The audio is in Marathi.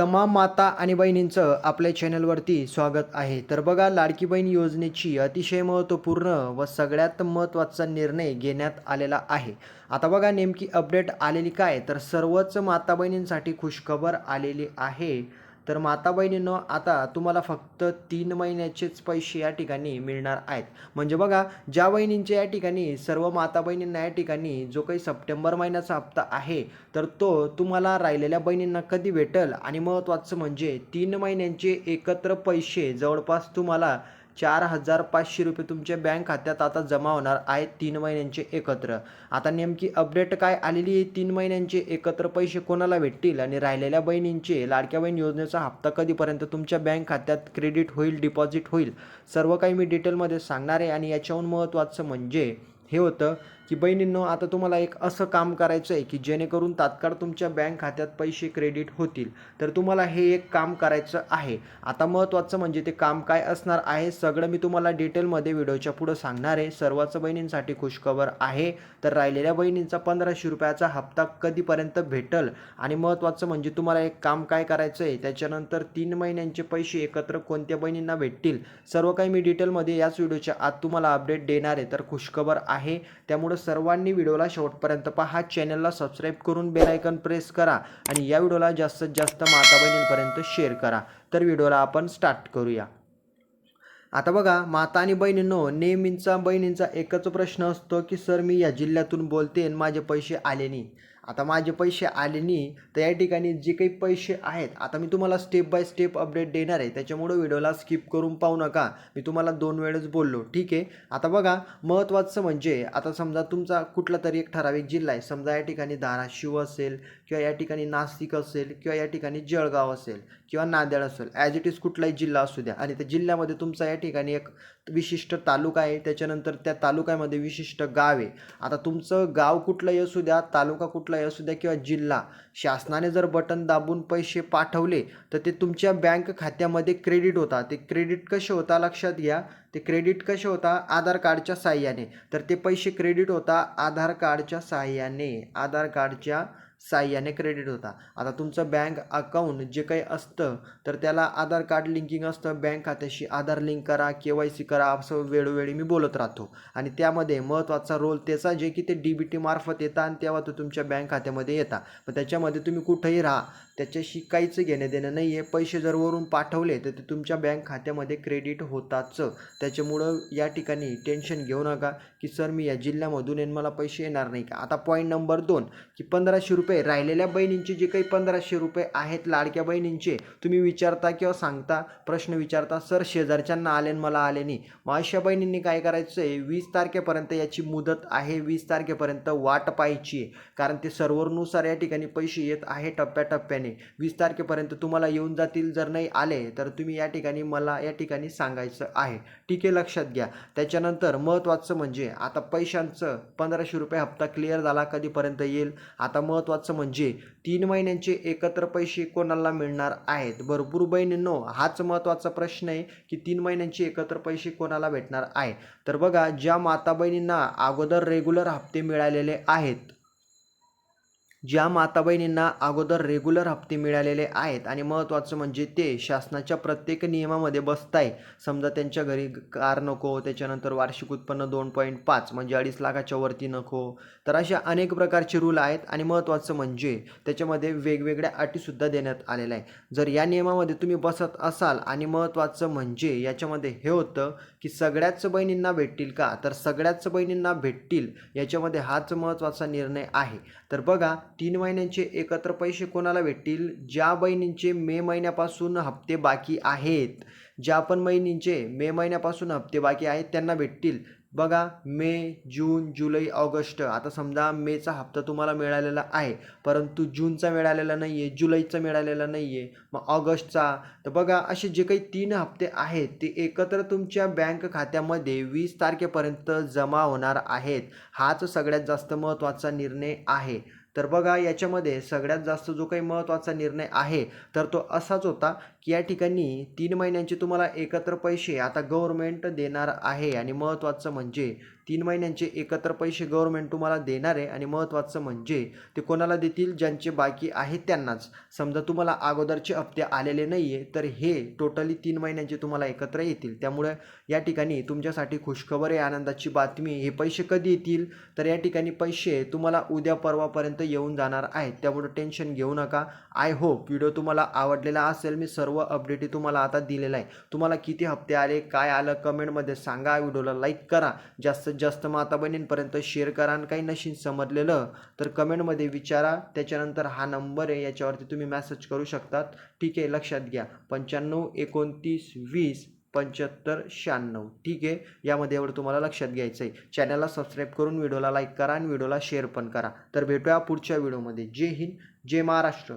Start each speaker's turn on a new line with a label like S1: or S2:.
S1: तमाम माता आणि बहिणींचं आपल्या चॅनलवरती स्वागत आहे. तर बघा लाडकी बहीण योजनेची अतिशय महत्त्वपूर्ण व सगळ्यात महत्त्वाचा निर्णय घेण्यात आलेला आहे. आता बघा नेमकी अपडेट आलेली काय? तर सर्वच माता बहिणींसाठी खुशखबर आलेली आहे. तर माता बहिणींनो आता तुम्हाला फक्त तीन महिन्याचेच पैसे या ठिकाणी मिळणार आहेत. म्हणजे बघा ज्या बहिणींचे या ठिकाणी सर्व माता बहिणींना या ठिकाणी जो काही सप्टेंबर महिन्याचा हप्ता आहे तर तो तुम्हाला राहिलेल्या बहिणींना कधी भेटल? आणि महत्त्वाचं म्हणजे तीन महिन्यांचे एकत्र पैसे जवळपास तुम्हाला चार हजार पाचशे रुपये तुमच्या बँक खात्यात आता जमा होणार आहे तीन महिन्यांचे एकत्र. आता नेमकी अपडेट काय आलेली आहे? तीन महिन्यांचे एकत्र पैसे कोणाला भेटतील? आणि राहिलेल्या बहिणींचे लाडक्या बहीण योजनेचा हप्ता कधीपर्यंत तुमच्या बँक खात्यात क्रेडिट होईल डिपॉझिट होईल? सर्व काही मी डिटेलमध्ये सांगणार आहे आणि याच्याहून महत्त्वाचं म्हणजे हे होतं की बहिणींनो आता तुम्हाला एक असं काम करायचं आहे की जेणेकरून तात्काळ तुमच्या बँक खात्यात पैसे क्रेडिट होतील. तर तुम्हाला हे एक काम करायचं आहे. आता महत्त्वाचं म्हणजे ते काम काय असणार आहे सगळं मी तुम्हाला डिटेलमध्ये व्हिडिओच्या पुढं सांगणार आहे. सर्वच बहिणींसाठी खुशखबर आहे. तर राहिलेल्या बहिणींचा पंधराशे रुपयाचा हप्ता कधीपर्यंत भेटल? आणि महत्त्वाचं म्हणजे तुम्हाला एक काम काय करायचं आहे त्याच्यानंतर तीन महिन्यांचे पैसे एकत्र कोणत्या बहिणींना भेटतील? सर्व काही मी डिटेलमध्ये याच व्हिडिओच्या आत तुम्हाला अपडेट देणार आहे. तर खुशखबर आहे. त्यामुळं सर्वांनी व्हिडिओला शेवटपर्यंत पहा. चॅनलला सबस्क्राईब करून बेल आयकन प्रेस करा आणि या व्हिडिओला जास्तीत जास्त माता बहिणींपर्यंत शेअर करा. तर व्हिडिओला आपण स्टार्ट करूया. आता बघा माता आणि बहिणींनो नेहमींचा बहिणींचा एकच प्रश्न असतो की सर मी या जिल्ह्यातून बोलते आणि माझे पैसे आले नाही. आता माझे पैसे आले नाही तर या ठिकाणी जे काही पैसे आहेत आता मी तुम्हाला स्टेप बाय स्टेप अपडेट देणार आहे. त्याच्यामुळं व्हिडिओला स्किप करून पाहू नका. मी तुम्हाला दोन वेळेस बोललो. ठीक आहे? आता बघा महत्त्वाचं म्हणजे आता समजा तुमचा कुठला तरी एक ठराविक जिल्हा आहे. समजा या ठिकाणी धाराशिव असेल किंवा या ठिकाणी नाशिक असेल किंवा या ठिकाणी जळगाव असेल किंवा नांदेड असेल ॲज इट इज कुठलाही जिल्हा असू द्या. आणि त्या जिल्ह्यामध्ये तुमचा या ठिकाणी एक विशिष्ट तालुका आहे. त्याच्यानंतर त्या तालुक्यामध्ये विशिष्ट गाव आहे. आता तुमचं गाव कुठलंही असू द्या तालुका कुठलाही असू द्या किंवा जिल्हा शासनाने जर बटन दाबून पैसे पाठवले तर ते तुमच्या बँक खात्यामध्ये क्रेडिट होता. ते क्रेडिट कसे होता लक्षात घ्या. ते क्रेडिट कसे होता? आधार कार्डच्या साह्याने तर ते पैसे क्रेडिट होता आधार कार्डच्या साह्याने आधार कार्डच्या साह्याने क्रेडिट होता. आता तुमचं बँक अकाऊंट जे काही असतं तर त्याला आधार कार्ड लिंकिंग असतं. बँक खात्याशी आधार लिंक करा के वाय सी करा असं वेळोवेळी मी बोलत राहतो. आणि त्यामध्ये महत्त्वाचा रोल त्याचा जे की ते डी बी टी मार्फत येतात आणि तेव्हा तो तुमच्या बँक खात्यामध्ये येतात पण त्याच्यामध्ये तुम्ही कुठंही राहा. त्याच्याशी काहीच घेणं देणं नाही आहे पैसे जर वरून पाठवले तर ते तुमच्या बँक खात्यामध्ये क्रेडिट होताच. त्याच्यामुळं या ठिकाणी टेन्शन घेऊ नका की सर मी या जिल्ह्यामधून येईन मला पैसे येणार नाही का? आता पॉईंट नंबर दोन की पंधराशे रुपये राहिलेल्या बहिणींचे जे काही पंधराशे रुपये आहेत लाडक्या बहिणींचे तुम्ही विचारता किंवा सांगता प्रश्न विचारता सर शेजारच्यांना आले आणि मला आले नाही मग अशा बहिणींनी काय करायचं आहे वीस तारखेपर्यंत याची मुदत आहे वीस तारखेपर्यंत वाट पाहायची कारण ते सर्व्हरनुसार या ठिकाणी पैसे येत आहे टप्प्याटप्प्याने. वीस तारखेपर्यंत तुम्हाला येऊन जातील जर नाही आले तर तुम्ही या ठिकाणी मला या ठिकाणी सांगायचं आहे. ठीक आहे लक्षात घ्या. त्याच्यानंतर महत्त्वाचं म्हणजे आता पैशांचं पंधराशे रुपये हप्ता क्लिअर झाला कधीपर्यंत येईल? आता महत्त्वाचं म्हणजे तीन महिन्यांचे एकत्र पैसे कोणाला मिळणार आहेत? भरपूर बहिणींनो हाच महत्त्वाचा प्रश्न आहे की तीन महिन्यांचे एकत्र पैसे कोणाला भेटणार आहे तर बघा ज्या माता बहिणींना अगोदर रेग्युलर हप्ते मिळालेले आहेत ज्या माता बहिणींना अगोदर रेग्युलर हप्ते मिळालेले आहेत आणि महत्त्वाचं म्हणजे ते शासनाच्या प्रत्येक नियमामध्ये बसताय. समजा त्यांच्या घरी कार नको त्याच्यानंतर वार्षिक उत्पन्न दोन पॉईंट पाच म्हणजे अडीच लाखाच्या वरती नको. तर अशा अनेक प्रकारचे रूल आहेत आणि महत्त्वाचं म्हणजे त्याच्यामध्ये वेगवेगळ्या अटीसुद्धा देण्यात आलेल्या आहे जर या नियमामध्ये तुम्ही बसत असाल आणि महत्त्वाचं म्हणजे याच्यामध्ये हे होतं की सगळ्याच बहिणींना भेटतील का? तर सगळ्याच बहिणींना भेटतील याच्यामध्ये हाच महत्त्वाचा निर्णय आहे. तर बघा तीन महिन्यांचे एकत्र पैसे कोणाला भेटतील? ज्या बहिणींचे मे महिन्यापासून हप्ते बाकी आहेत ज्या पण बहिणींचे मे महिन्यापासून हप्ते बाकी आहेत त्यांना भेटतील. बघा मे जून जुलै ऑगस्ट. आता समजा मेचा हप्ता तुम्हाला मिळालेला आहे परंतु जूनचा मिळालेला नाही आहे जुलैचा मिळालेला नाही आहे मग ऑगस्टचा. तर बघा असे जे काही तीन हप्ते आहेत ते एकत्र तुमच्या बँक खात्यामध्ये वीस तारखेपर्यंत जमा होणार आहेत. हाच सगळ्यात जास्त महत्त्वाचा निर्णय आहे. तर बघा याच्यामध्ये सगळ्यात जास्त जो काही महत्त्वाचा निर्णय आहे तर तो असाच होता की या ठिकाणी तीन महिन्यांचे तुम्हाला एकत्र पैसे आता गव्हर्मेंट देणार आहे. आणि महत्त्वाचं म्हणजे तीन महिन्यांचे एकत्र पैसे गव्हर्नमेंट तुम्हाला देणार आहे आणि महत्त्वाचं म्हणजे ते कोणाला देतील ज्यांचे बाकी आहेत त्यांनाच. समजा तुम्हाला अगोदरचे हप्ते आलेले नाही आहे तर हे टोटली तीन महिन्यांचे तुम्हाला एकत्र येतील. त्यामुळे या ठिकाणी तुमच्यासाठी खुशखबर आहे आनंदाची बातमी हे पैसे कधी येतील? तर या ठिकाणी पैसे तुम्हाला उद्या परवापर्यंत येऊन जाणार आहेत. त्यामुळे टेन्शन घेऊ नका. आय होप व्हिडिओ तुम्हाला आवडलेला असेल. मी सर्व अपडेट तुम्हाला आता दिलेला आहे. तुम्हाला किती हप्ते आले काय आलं कमेंटमध्ये सांगा. व्हिडिओला लाईक करा. जास्तीत जास्त माता बहिणींपर्यंत शेअर करा आणि काही नशीन समजलेलं तर कमेंटमध्ये विचारा. त्याच्यानंतर हा नंबर आहे याच्यावरती तुम्ही मॅसेज करू शकतात. ठीक आहे लक्षात घ्या. पंच्याण्णव एकोणतीस वीस पंच्याहत्तर शहाण्णव. ठीक आहे? यामध्ये एवढं तुम्हाला लक्षात घ्यायचं आहे चॅनलला सबस्क्राईब करून व्हिडिओला लाईक करा आणि व्हिडिओला शेअर पण करा. तर भेटूया पुढच्या व्हिडिओमध्ये जय हिंद जय महाराष्ट्र.